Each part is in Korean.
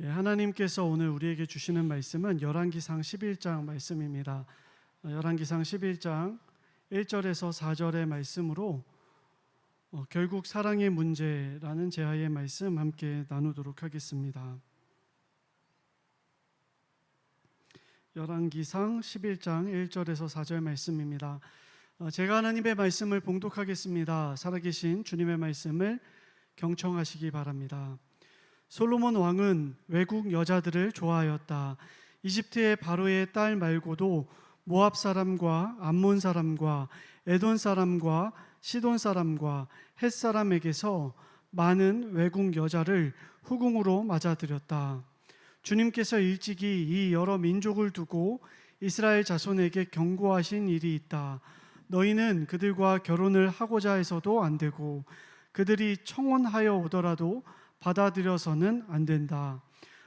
예, 하나님께서 오늘 우리에게 주시는 말씀은 열왕기상 11장 말씀입니다. 어, 열왕기상 11장 1절에서 4절의 말씀으로 어, 결국 사랑의 문제라는 제하의 말씀 함께 나누도록 하겠습니다. 열왕기상 11장 1절에서 4절 말씀입니다. 어, 제가 하나님의 말씀을 봉독하겠습니다. 살아계신 주님의 말씀을 경청하시기 바랍니다. 솔로몬 왕은 외국 여자들을 좋아하였다. 이집트의 바로의 딸 말고도 모압 사람과 암몬 사람과 에돈 사람과 시돈 사람과 헷 사람에게서 많은 외국 여자를 후궁으로 맞아들였다. 주님께서 일찍이 이 여러 민족을 두고 이스라엘 자손에게 경고하신 일이 있다. 너희는 그들과 결혼을 하고자 해서도 안 되고 그들이 청혼하여 오더라도 받아들여서는 안 된다.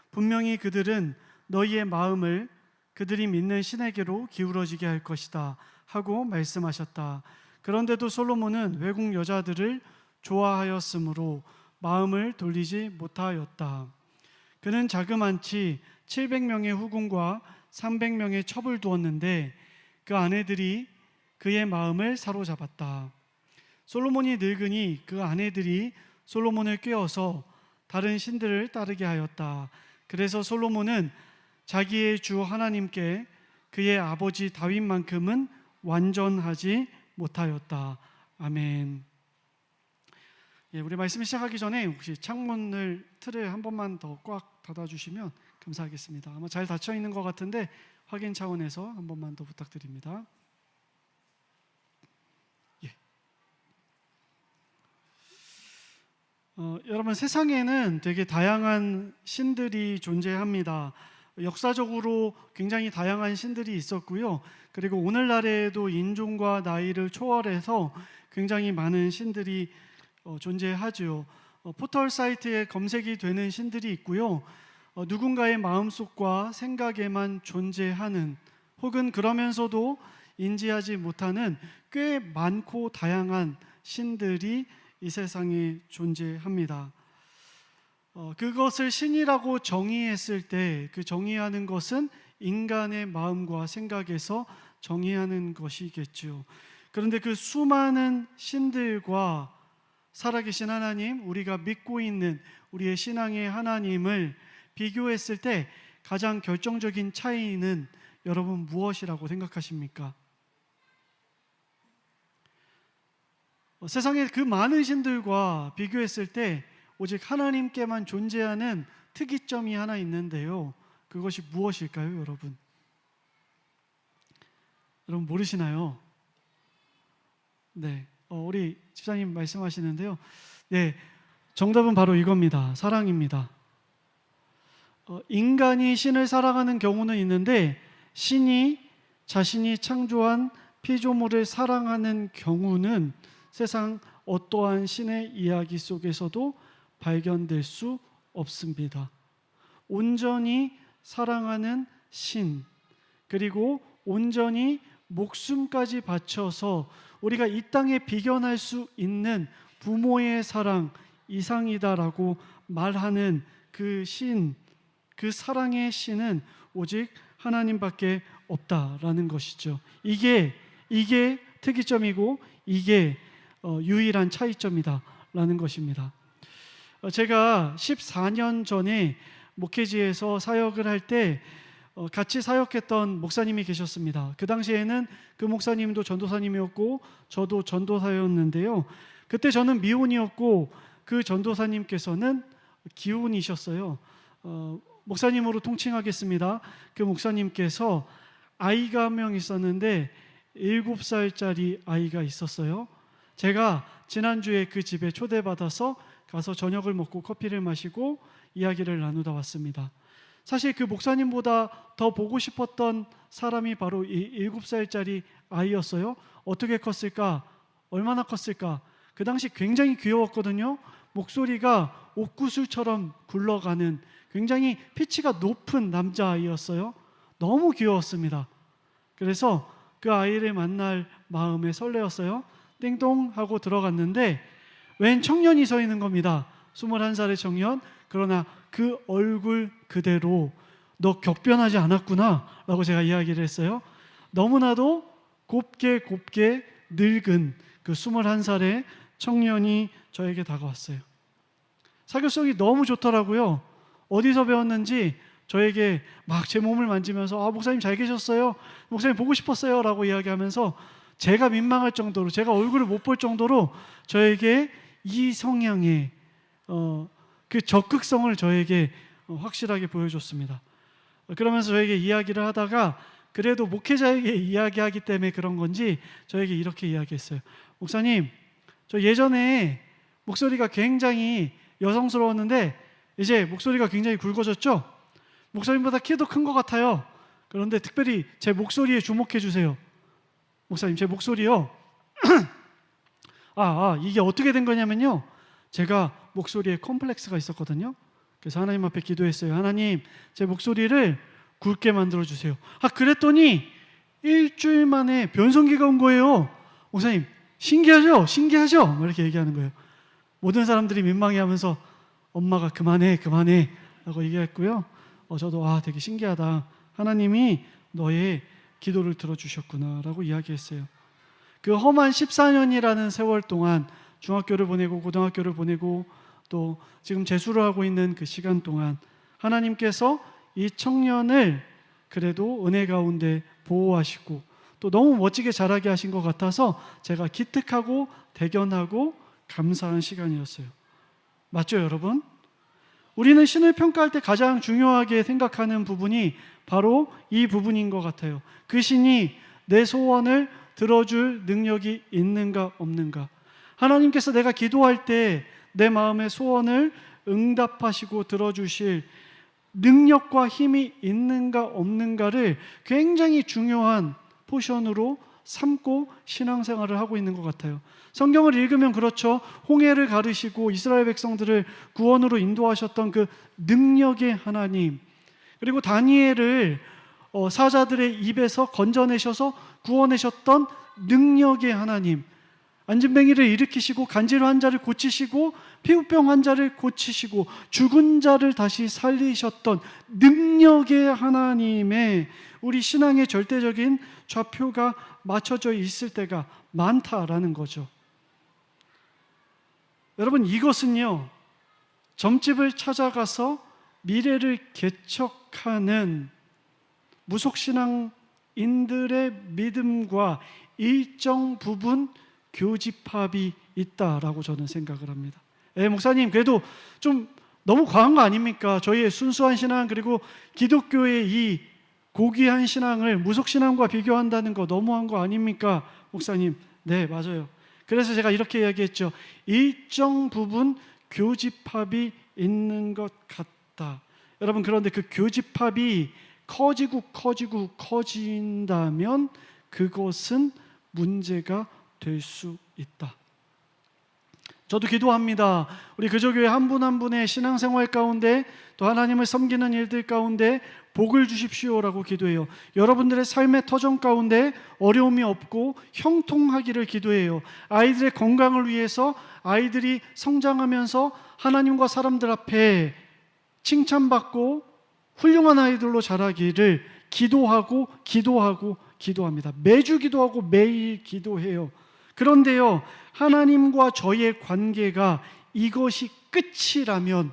분명히 그들은 너희의 마음을 그들이 믿는 신에게로 기울어지게 할 것이다. 하고 말씀하셨다. 그런데도 솔로몬은 외국 여자들을 좋아하였으므로 마음을 돌리지 못하였다. 그는 자그만치 700명의 후궁과 300명의 첩을 두었는데 그 아내들이 그의 마음을 사로잡았다. 솔로몬이 늙으니 그 아내들이 솔로몬을 꾀어서 다른 신들을 따르게 하였다. 그래서 솔로몬은 자기의 주 하나님께 그의 아버지 다윗만큼은 완전하지 못하였다. 아멘. 예, 우리 말씀 시작하기 전에 혹시 창문을 틀을 한 번만 더 꽉 닫아주시면 감사하겠습니다. 아마 잘 닫혀 있는 것 같은데 확인 차원에서 한 번만 더 부탁드립니다. 어, 여러분 세상에는 되게 다양한 신들이 존재합니다. 역사적으로 굉장히 다양한 신들이 있었고요. 그리고 오늘날에도 인종과 나이를 초월해서 굉장히 많은 신들이 어, 존재하죠. 어, 포털 사이트에 검색이 되는 신들이 있고요. 어, 누군가의 마음속과 생각에만 존재하는 혹은 그러면서도 인지하지 못하는 꽤 많고 다양한 신들이 이 세상에 존재합니다. 어, 그것을 신이라고 정의했을 때 그 정의하는 것은 인간의 마음과 생각에서 정의하는 것이겠죠. 그런데 그 수많은 신들과 살아계신 하나님, 우리가 믿고 있는 우리의 신앙의 하나님을 비교했을 때 가장 결정적인 차이는 여러분 무엇이라고 생각하십니까? 세상의 그 많은 신들과 비교했을 때 오직 하나님께만 존재하는 특이점이 하나 있는데요. 그것이 무엇일까요, 여러분? 여러분 모르시나요? 네, 어, 우리 집사님 말씀하시는데요. 네, 정답은 바로 이겁니다. 사랑입니다. 어, 인간이 신을 사랑하는 경우는 있는데 신이 자신이 창조한 피조물을 사랑하는 경우는 세상 어떠한 신의 이야기 속에서도 발견될 수 없습니다. 온전히 사랑하는 신, 그리고 온전히 목숨까지 바쳐서 우리가 이 땅에 비견할 수 있는 부모의 사랑 이상이다라고 말하는 그 신, 그 사랑의 신은 오직 하나님밖에 없다라는 것이죠. 이게 이게 특이점이고 이게 어, 유일한 차이점이다라는 것입니다. 어, 제가 14년 전에 목회지에서 사역을 할때 어, 같이 사역했던 목사님이 계셨습니다. 그 당시에는 그 목사님도 전도사님이었고 저도 전도사였는데요. 그때 저는 미혼이었고 그 전도사님께서는 기혼이셨어요. 어, 목사님으로 통칭하겠습니다. 그 목사님께서 아이가 한 명 있었는데 일곱 살짜리 아이가 있었어요. 제가 지난주에 그 집에 초대받아서 가서 저녁을 먹고 커피를 마시고 이야기를 나누다 왔습니다. 사실 그 목사님보다 더 보고 싶었던 사람이 바로 이 일곱 살짜리 아이였어요. 어떻게 컸을까? 얼마나 컸을까? 그 당시 굉장히 귀여웠거든요. 목소리가 옥구슬처럼 굴러가는 굉장히 피치가 높은 남자아이였어요. 너무 귀여웠습니다. 그래서 그 아이를 만날 마음에 설레었어요. 띵동 하고 들어갔는데 웬 청년이 서 있는 겁니다. 21살의 청년. 그러나 그 얼굴 그대로 너 격변하지 않았구나 라고 제가 이야기를 했어요. 너무나도 곱게 곱게 늙은 그 21살의 청년이 저에게 다가왔어요. 사교성이 너무 좋더라고요. 어디서 배웠는지 저에게 막 제 몸을 만지면서 아 목사님 잘 계셨어요. 목사님 보고 싶었어요 라고 이야기하면서 제가 민망할 정도로 제가 얼굴을 못 볼 정도로 저에게 이 성향의 어, 그 적극성을 저에게 어, 확실하게 보여줬습니다. 그러면서 저에게 이야기를 하다가 그래도 목회자에게 이야기하기 때문에 그런 건지 저에게 이렇게 이야기했어요. 목사님, 저 예전에 목소리가 굉장히 여성스러웠는데 이제 목소리가 굉장히 굵어졌죠? 목사님보다 키도 큰 것 같아요. 그런데 특별히 제 목소리에 주목해 주세요. 목사님, 제 목소리요. 아, 아, 이게 어떻게 된 거냐면요. 제가 목소리에 컴플렉스가 있었거든요. 그래서 하나님 앞에 기도했어요. 하나님, 제 목소리를 굵게 만들어 주세요. 아, 그랬더니 일주일 만에 변성기가 온 거예요. 목사님, 신기하죠? 신기하죠? 막 이렇게 얘기하는 거예요. 모든 사람들이 민망해하면서 엄마가 그만해, 그만해 라고 얘기했고요. 어, 저도 아, 되게 신기하다. 하나님이 너의 기도를 들어주셨구나라고 이야기했어요. 그 험한 14년이라는 세월 동안 중학교를 보내고 고등학교를 보내고 또 지금 재수를 하고 있는 그 시간 동안 하나님께서 이 청년을 그래도 은혜 가운데 보호하시고 또 너무 멋지게 자라게 하신 것 같아서 제가 기특하고 대견하고 감사한 시간이었어요. 맞죠, 여러분? 우리는 신을 평가할 때 가장 중요하게 생각하는 부분이 바로 이 부분인 것 같아요. 그 신이 내 소원을 들어줄 능력이 있는가 없는가. 하나님께서 내가 기도할 때 내 마음의 소원을 응답하시고 들어주실 능력과 힘이 있는가 없는가를 굉장히 중요한 포션으로 삼고 신앙생활을 하고 있는 것 같아요. 성경을 읽으면 그렇죠. 홍해를 가르시고 이스라엘 백성들을 구원으로 인도하셨던 그 능력의 하나님. 그리고 다니엘을 어, 사자들의 입에서 건져내셔서 구원하셨던 능력의 하나님. 안진뱅이를 일으키시고 간질 환자를 고치시고 피부병 환자를 고치시고 죽은 자를 다시 살리셨던 능력의 하나님의 우리 신앙의 절대적인 좌표가 맞춰져 있을 때가 많다라는 거죠. 여러분 이것은요 점집을 찾아가서 미래를 개척하는 무속신앙인들의 믿음과 일정 부분 교집합이 있다라고 저는 생각을 합니다. 예, 목사님 그래도 좀 너무 과한 거 아닙니까? 저희의 순수한 신앙 그리고 기독교의 이 고귀한 신앙을 무속 신앙과 비교한다는 거 너무한 거 아닙니까? 목사님. 네, 맞아요. 그래서 제가 이렇게 이야기했죠. 일정 부분 교집합이 있는 것 같다. 여러분 그런데 그 교집합이 커지고 커지고 커진다면 그것은 문제가 될 수 있다. 저도 기도합니다. 우리 그저교회 한 분 한 분의 신앙생활 가운데 또 하나님을 섬기는 일들 가운데 복을 주십시오라고 기도해요. 여러분들의 삶의 터전 가운데 어려움이 없고 형통하기를 기도해요. 아이들의 건강을 위해서 아이들이 성장하면서 하나님과 사람들 앞에 칭찬받고 훌륭한 아이들로 자라기를 기도하고 기도하고 기도합니다. 매주 기도하고 매일 기도해요. 그런데요, 하나님과 저의 관계가 이것이 끝이라면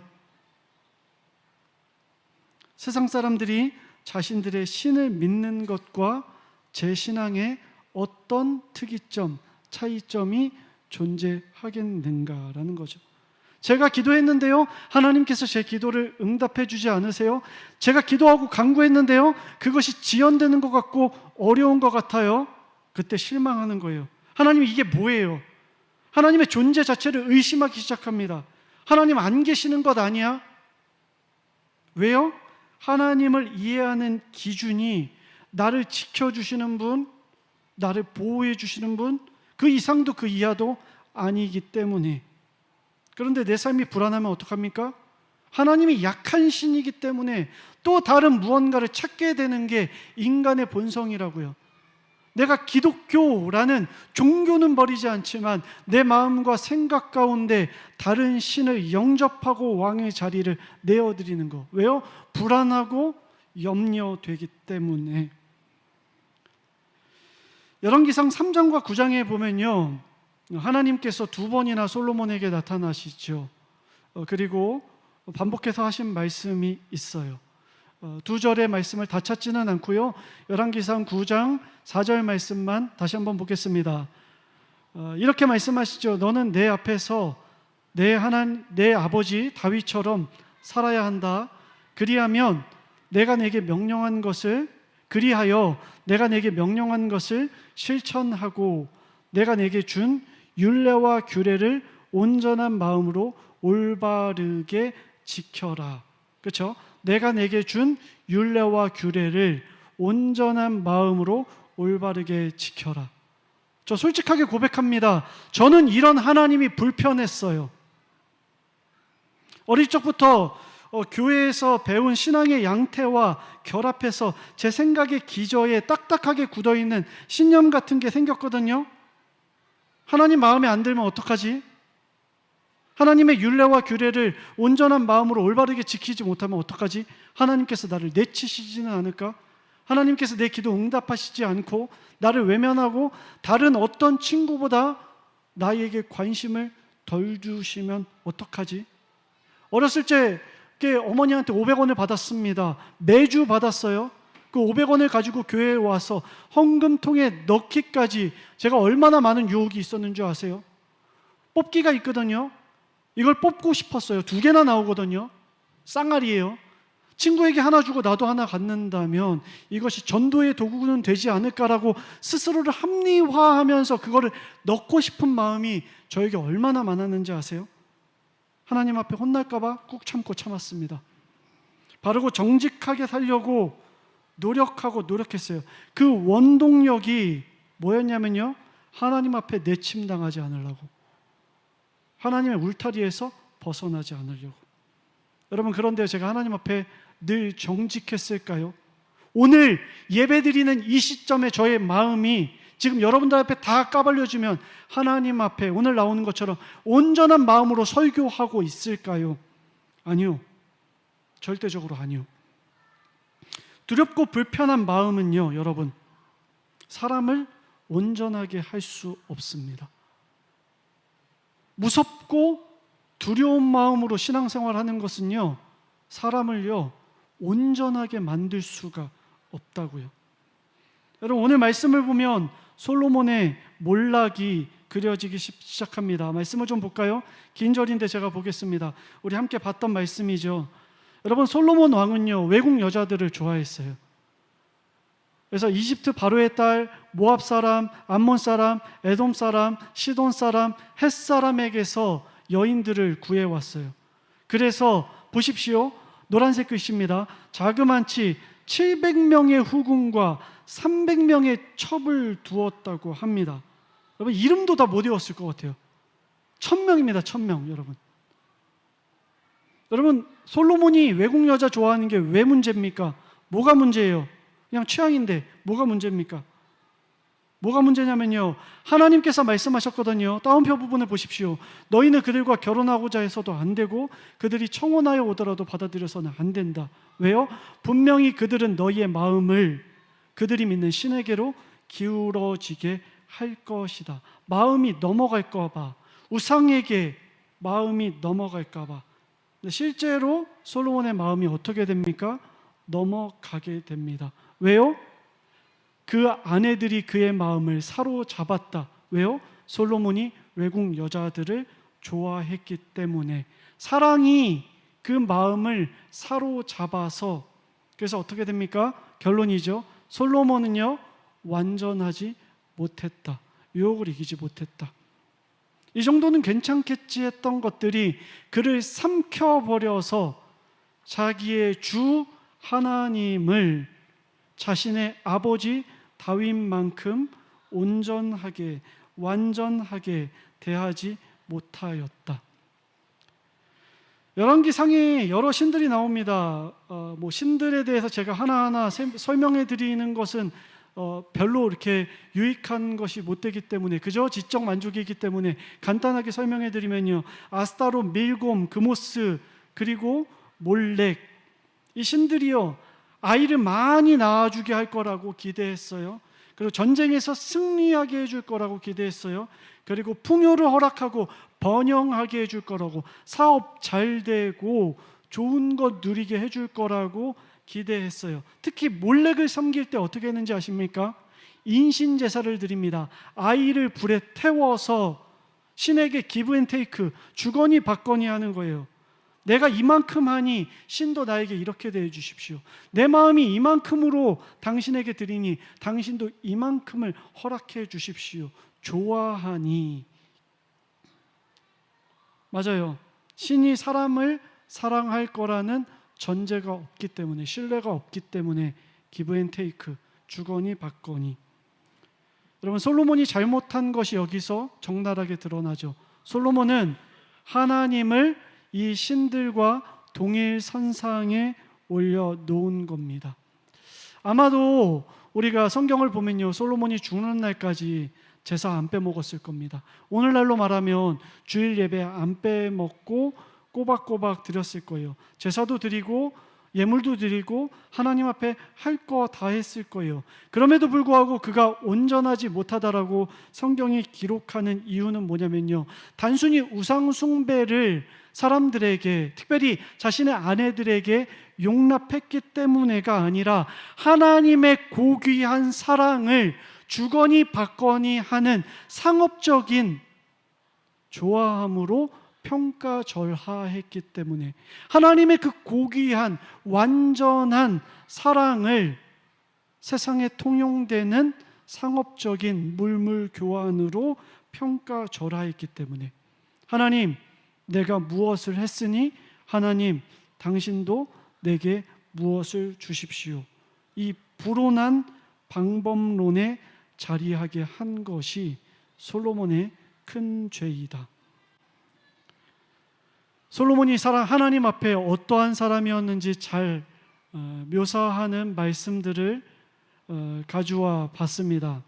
세상 사람들이 자신들의 신을 믿는 것과 제 신앙의 어떤 특이점, 차이점이 존재하겠는가라는 거죠. 제가 기도했는데요. 하나님께서 제 기도를 응답해 주지 않으세요? 제가 기도하고 간구했는데요. 그것이 지연되는 것 같고 어려운 것 같아요. 그때 실망하는 거예요. 하나님 이게 뭐예요? 하나님의 존재 자체를 의심하기 시작합니다. 하나님 안 계시는 것 아니야? 왜요? 하나님을 이해하는 기준이 나를 지켜주시는 분, 나를 보호해 주시는 분, 그 이상도 그 이하도 아니기 때문에. 그런데 내 삶이 불안하면 어떡합니까? 하나님이 약한 신이기 때문에 또 다른 무언가를 찾게 되는 게 인간의 본성이라고요. 내가 기독교라는 종교는 버리지 않지만 내 마음과 생각 가운데 다른 신을 영접하고 왕의 자리를 내어드리는 거. 왜요? 불안하고 염려되기 때문에. 열왕기상 3장과 9장에 보면요. 하나님께서 두 번이나 솔로몬에게 나타나시죠. 어, 그리고 반복해서 하신 말씀이 있어요. 어, 두 절의 말씀을 다 찾지는 않고요. 열왕기상 9장 4절 말씀만 다시 한번 보겠습니다. 어, 이렇게 말씀하시죠. 너는 내 앞에서 내 하나 내 아버지 다윗처럼 살아야 한다. 그리하면 내가 내게 명령한 것을 그리하여 내가 내게 명령한 것을 실천하고 내가 내게 준 율례와 규례를 온전한 마음으로 올바르게 지켜라. 그렇죠? 내가 내게 준 율례와 규례를 온전한 마음으로 올바르게 지켜라. 저 솔직하게 고백합니다. 저는 이런 하나님이 불편했어요. 어릴 적부터 어, 교회에서 배운 신앙의 양태와 결합해서 제 생각의 기저에 딱딱하게 굳어 있는 신념 같은 게 생겼거든요. 하나님 마음에 안 들면 어떡하지? 하나님의 율례와 규례를 온전한 마음으로 올바르게 지키지 못하면 어떡하지? 하나님께서 나를 내치시지는 않을까? 하나님께서 내 기도 응답하시지 않고 나를 외면하고 다른 어떤 친구보다 나에게 관심을 덜 주시면 어떡하지? 어렸을 때 어머니한테 500원을 받았습니다. 매주 받았어요. 그 500원을 가지고 교회에 와서 헌금통에 넣기까지 제가 얼마나 많은 유혹이 있었는 줄 아세요? 뽑기가 있거든요. 이걸 뽑고 싶었어요. 두 개나 나오거든요. 쌍알이에요. 친구에게 하나 주고 나도 하나 갖는다면 이것이 전도의 도구는 되지 않을까라고 스스로를 합리화하면서 그거를 넣고 싶은 마음이 저에게 얼마나 많았는지 아세요? 하나님 앞에 혼날까봐 꾹 참고 참았습니다. 바르고 정직하게 살려고 노력하고 노력했어요. 그 원동력이 뭐였냐면요. 하나님 앞에 내침당하지 않으려고. 하나님의 울타리에서 벗어나지 않으려고. 여러분, 그런데 제가 하나님 앞에 늘 정직했을까요? 오늘 예배 드리는 이 시점에 저의 마음이 지금 여러분들 앞에 다 까발려주면 하나님 앞에 오늘 나오는 것처럼 온전한 마음으로 설교하고 있을까요? 아니요. 절대적으로 아니요. 두렵고 불편한 마음은요, 여러분, 사람을 온전하게 할 수 없습니다. 무섭고 두려운 마음으로 신앙생활 하는 것은요, 사람을요, 온전하게 만들 수가 없다고요. 여러분, 오늘 말씀을 보면 솔로몬의 몰락이 그려지기 시작합니다. 말씀을 좀 볼까요? 긴 절인데 제가 보겠습니다. 우리 함께 봤던 말씀이죠. 여러분, 솔로몬 왕은요, 외국 여자들을 좋아했어요. 그래서 이집트 바로의 딸, 모압 사람, 암몬 사람, 에돔 사람, 시돈 사람, 헷 사람에게서 여인들을 구해 왔어요. 그래서 보십시오. 노란색 글씨입니다. 자그만치 700명의 후궁과 300명의 첩을 두었다고 합니다. 여러분 이름도 다 못 외웠을 것 같아요. 천명입니다. 천명 여러분. 여러분 솔로몬이 외국 여자 좋아하는 게 왜 문제입니까? 뭐가 문제예요? 그냥 취향인데 뭐가 문제입니까? 뭐가 문제냐면요. 하나님께서 말씀하셨거든요. 따옴표 부분을 보십시오. 너희는 그들과 결혼하고자 해서도 안 되고 그들이 청혼하여 오더라도 받아들여서는 안 된다. 왜요? 분명히 그들은 너희의 마음을 그들이 믿는 신에게로 기울어지게 할 것이다. 마음이 넘어갈까 봐. 우상에게 마음이 넘어갈까 봐. 실제로 솔로몬의 마음이 어떻게 됩니까? 넘어가게 됩니다. 왜요? 그 아내들이 그의 마음을 사로잡았다. 왜요? 솔로몬이 외국 여자들을 좋아했기 때문에 사랑이 그 마음을 사로잡아서 그래서 어떻게 됩니까? 결론이죠. 솔로몬은요 완전하지 못했다. 유혹을 이기지 못했다. 이 정도는 괜찮겠지 했던 것들이 그를 삼켜버려서 자기의 주 하나님을 자신의 아버지 다윗만큼 온전하게 완전하게 대하지 못하였다. 열왕기상에 여러 신들이 나옵니다. 어, 뭐 신들에 대해서 제가 하나하나 설명해 드리는 것은 어, 별로 이렇게 유익한 것이 못 되기 때문에 그저 지적 만족이기 때문에 간단하게 설명해 드리면요. 아스타로, 밀곰, 그모스 그리고 몰렉 이 신들이요. 아이를 많이 낳아주게 할 거라고 기대했어요. 그리고 전쟁에서 승리하게 해줄 거라고 기대했어요. 그리고 풍요를 허락하고 번영하게 해줄 거라고 사업 잘 되고 좋은 것 누리게 해줄 거라고 기대했어요. 특히 몰렉을 섬길 때 어떻게 했는지 아십니까? 인신 제사를 드립니다. 아이를 불에 태워서 신에게 기브 앤 테이크 주거니 받거니 하는 거예요. 내가 이만큼 하니 신도 나에게 이렇게 대해 주십시오. 내 마음이 이만큼으로 당신에게 드리니 당신도 이만큼을 허락해 주십시오. 좋아하니 맞아요. 신이 사람을 사랑할 거라는 전제가 없기 때문에 신뢰가 없기 때문에 기브 앤 테이크 주거니 받거니 여러분 솔로몬이 잘못한 것이 여기서 적나라하게 드러나죠. 솔로몬은 하나님을 이 신들과 동일 선상에 올려 놓은 겁니다. 아마도 우리가 성경을 보면요. 솔로몬이 죽는 날까지 제사 안 빼먹었을 겁니다. 오늘날로 말하면 주일 예배 안 빼먹고 꼬박꼬박 드렸을 거예요. 제사도 드리고 예물도 드리고 하나님 앞에 할 거 다 했을 거예요. 그럼에도 불구하고 그가 온전하지 못하다라고 성경이 기록하는 이유는 뭐냐면요. 단순히 우상 숭배를 사람들에게 특별히 자신의 아내들에게 용납했기 때문에가 아니라 하나님의 고귀한 사랑을 주거니 받거니 하는 상업적인 좋아함으로 평가절하했기 때문에 하나님의 그 고귀한 완전한 사랑을 세상에 통용되는 상업적인 물물 교환으로 평가절하했기 때문에 하나님 내가 무엇을 했으니 하나님 당신도 내게 무엇을 주십시오. 이 불온한 방법론에 자리하게 한 것이 솔로몬의 큰 죄이다. 솔로몬이 사람 하나님 앞에 어떠한 사람이었는지 잘 어, 묘사하는 말씀들을 어, 가져와 봤습니다.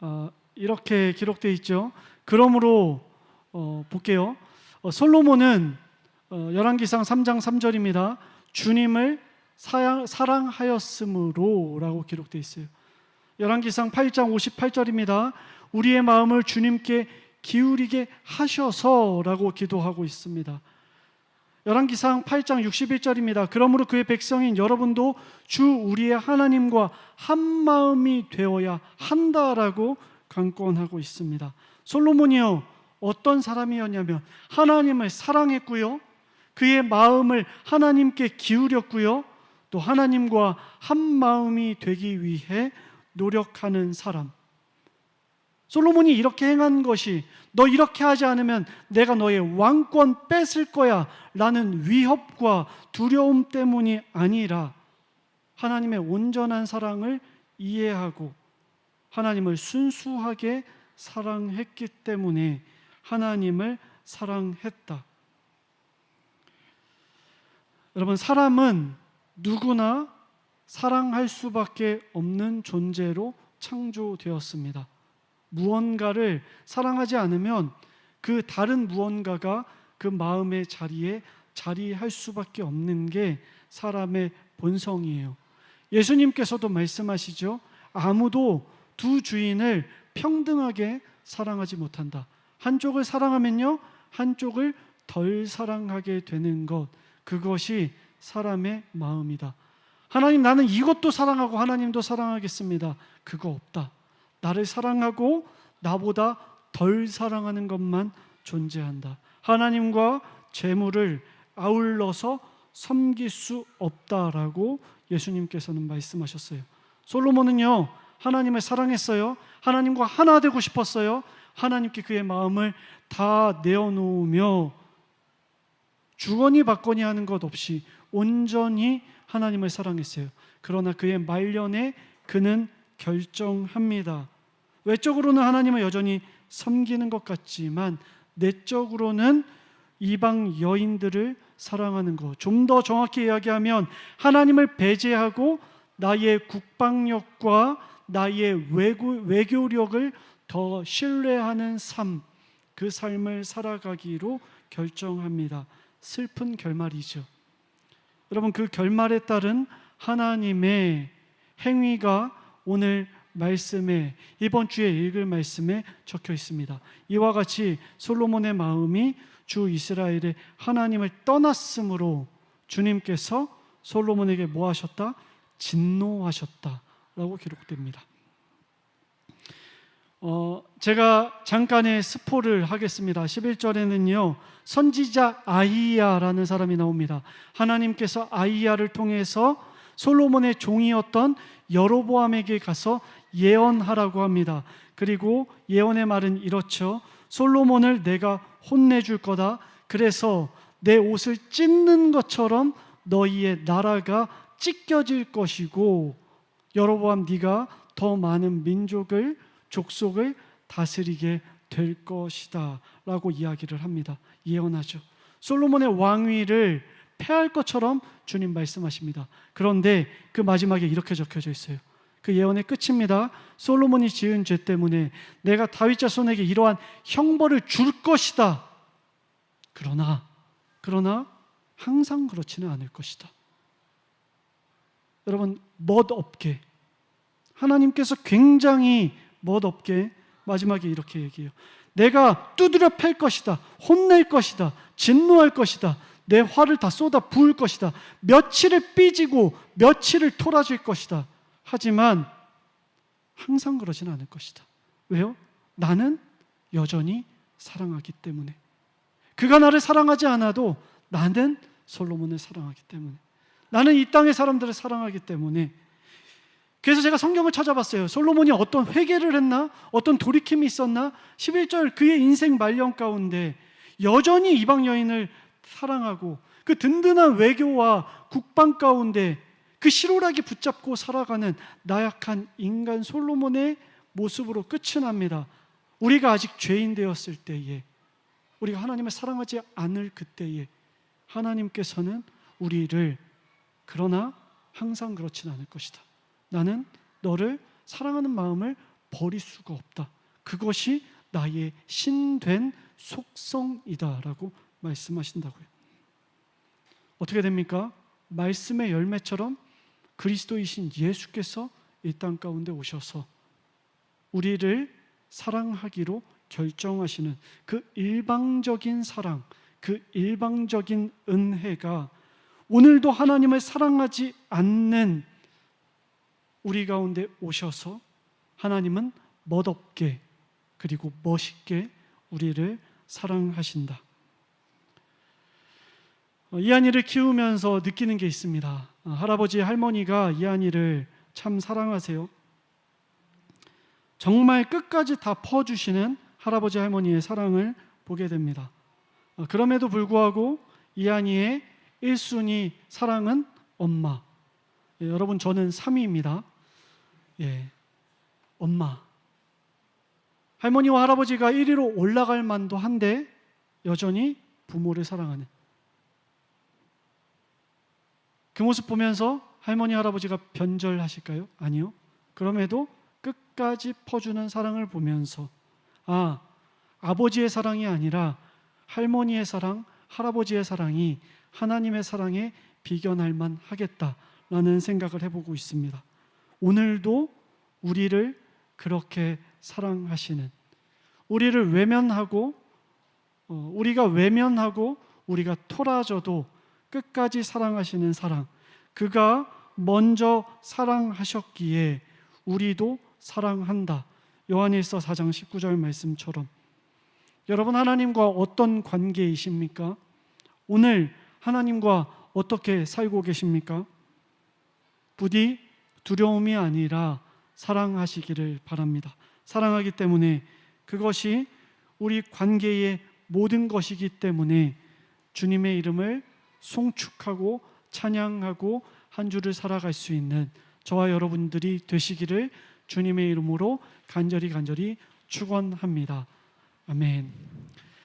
어, 이렇게 기록되어 있죠. 그러므로 어, 볼게요. 어, 솔로몬은 어, 열왕기상 3장 3절입니다. 주님을 사랑, 사랑하였으므로라고 기록되어 있어요. 열왕기상 8장 58절입니다. 우리의 마음을 주님께 기울이게 하셔서라고 기도하고 있습니다. 열왕기상 8장 61절입니다. 그러므로 그의 백성인 여러분도 주 우리의 하나님과 한 마음이 되어야 한다라고 강권하고 있습니다. 솔로몬이요 어떤 사람이었냐면 하나님을 사랑했고요. 그의 마음을 하나님께 기울였고요. 또 하나님과 한 마음이 되기 위해 노력하는 사람. 솔로몬이 이렇게 행한 것이 너 이렇게 하지 않으면 내가 너의 왕권 뺏을 거야 라는 위협과 두려움 때문이 아니라 하나님의 온전한 사랑을 이해하고 하나님을 순수하게 사랑했기 때문에 하나님을 사랑했다. 여러분, 사람은 누구나 사랑할 수밖에 없는 존재로 창조되었습니다. 무언가를 사랑하지 않으면 그 다른 무언가가 그 마음의 자리에 자리할 수밖에 없는 게 사람의 본성이에요. 예수님께서도 말씀하시죠. 아무도 두 주인을 평등하게 사랑하지 못한다. 한쪽을 사랑하면요, 한쪽을 덜 사랑하게 되는 것, 그것이 사람의 마음이다. 하나님, 나는 이것도 사랑하고 하나님도 사랑하겠습니다. 그거 없다. 나를 사랑하고 나보다 덜 사랑하는 것만 존재한다. 하나님과 재물을 아울러서 섬길 수 없다라고 예수님께서는 말씀하셨어요. 솔로몬은요, 하나님을 사랑했어요. 하나님과 하나 되고 싶었어요. 하나님께 그의 마음을 다 내어놓으며 주거니 받거니 하는 것 없이 온전히 하나님을 사랑했어요. 그러나 그의 말년에 그는 결정합니다. 외적으로는 하나님을 여전히 섬기는 것 같지만 내적으로는 이방 여인들을 사랑하는 것. 좀 더 정확히 이야기하면 하나님을 배제하고 나의 국방력과 나의 외교, 외교력을 더 신뢰하는 삶, 그 삶을 살아가기로 결정합니다. 슬픈 결말이죠. 여러분 그 결말에 따른 하나님의 행위가 오늘 말씀에 이번 주에 읽을 말씀에 적혀 있습니다. 이와 같이 솔로몬의 마음이 주 이스라엘의 하나님을 떠났으므로 주님께서 솔로몬에게 뭐 하셨다? 진노하셨다 라고 기록됩니다. 어, 제가 잠깐의 스포를 하겠습니다. 11절에는요, 선지자 아이야라는 사람이 나옵니다. 하나님께서 아이야를 통해서 솔로몬의 종이었던 여로보암에게 가서 예언하라고 합니다. 그리고 예언의 말은 이렇죠. 솔로몬을 내가 혼내줄 거다. 그래서 내 옷을 찢는 것처럼 너희의 나라가 찢겨질 것이고 여로보암 네가 더 많은 민족을 족속을 다스리게 될 것이다 라고 이야기를 합니다. 예언하죠. 솔로몬의 왕위를 패할 것처럼 주님 말씀하십니다. 그런데 그 마지막에 이렇게 적혀져 있어요. 그 예언의 끝입니다. 솔로몬이 지은 죄 때문에 내가 다윗 자손에게 이러한 형벌을 줄 것이다. 그러나 그러나 항상 그렇지는 않을 것이다. 여러분 멋없게 하나님께서 굉장히 멋없게 마지막에 이렇게 얘기해요. 내가 두드려 팰 것이다. 혼낼 것이다. 진노할 것이다. 내 화를 다 쏟아 부을 것이다. 며칠을 삐지고 며칠을 토라질 것이다. 하지만 항상 그러진 않을 것이다. 왜요? 나는 여전히 사랑하기 때문에. 그가 나를 사랑하지 않아도 나는 솔로몬을 사랑하기 때문에. 나는 이 땅의 사람들을 사랑하기 때문에 그래서 제가 성경을 찾아봤어요. 솔로몬이 어떤 회개를 했나? 어떤 돌이킴이 있었나? 11절 그의 인생 말년 가운데 여전히 이방 여인을 사랑하고 그 든든한 외교와 국방 가운데 그 실오라기 붙잡고 살아가는 나약한 인간 솔로몬의 모습으로 끝이 납니다. 우리가 아직 죄인 되었을 때에 우리가 하나님을 사랑하지 않을 그때에 하나님께서는 우리를 그러나 항상 그렇진 않을 것이다. 나는 너를 사랑하는 마음을 버릴 수가 없다. 그것이 나의 신된 속성이다라고 말씀하신다고요. 어떻게 됩니까? 말씀의 열매처럼 그리스도이신 예수께서 이 땅 가운데 오셔서 우리를 사랑하기로 결정하시는 그 일방적인 사랑, 그 일방적인 은혜가 오늘도 하나님을 사랑하지 않는 우리 가운데 오셔서 하나님은 멋없게 그리고 멋있게 우리를 사랑하신다. 어, 이한이를 키우면서 느끼는 게 있습니다. 어, 할아버지 할머니가 이한이를 참 사랑하세요. 정말 끝까지 다 퍼주시는 할아버지 할머니의 사랑을 보게 됩니다. 어, 그럼에도 불구하고 이한이의 1순위 사랑은 엄마. 예, 여러분 저는 3위입니다. 예, 엄마. 할머니와 할아버지가 1위로 올라갈 만도 한데 여전히 부모를 사랑하는 그 모습 보면서 할머니 할아버지가 변절하실까요? 아니요. 그럼에도 끝까지 퍼주는 사랑을 보면서 아 아버지의 사랑이 아니라 할머니의 사랑, 할아버지의 사랑이 하나님의 사랑에 비견할 만하겠다라는 생각을 해보고 있습니다. 오늘도 우리를 그렇게 사랑하시는 우리를 외면하고 어, 우리가 외면하고 우리가 토라져도 끝까지 사랑하시는 사랑 그가 먼저 사랑하셨기에 우리도 사랑한다. 요한일서 4장 19절 말씀처럼 여러분 하나님과 어떤 관계이십니까? 오늘 하나님과 어떻게 살고 계십니까? 부디 두려움이 아니라 사랑하시기를 바랍니다. 사랑하기 때문에 그것이 우리 관계의 모든 것이기 때문에 주님의 이름을 송축하고 찬양하고 한 주를 살아갈 수 있는 저와 여러분들이 되시기를 주님의 이름으로 간절히 간절히 축원합니다. 아멘.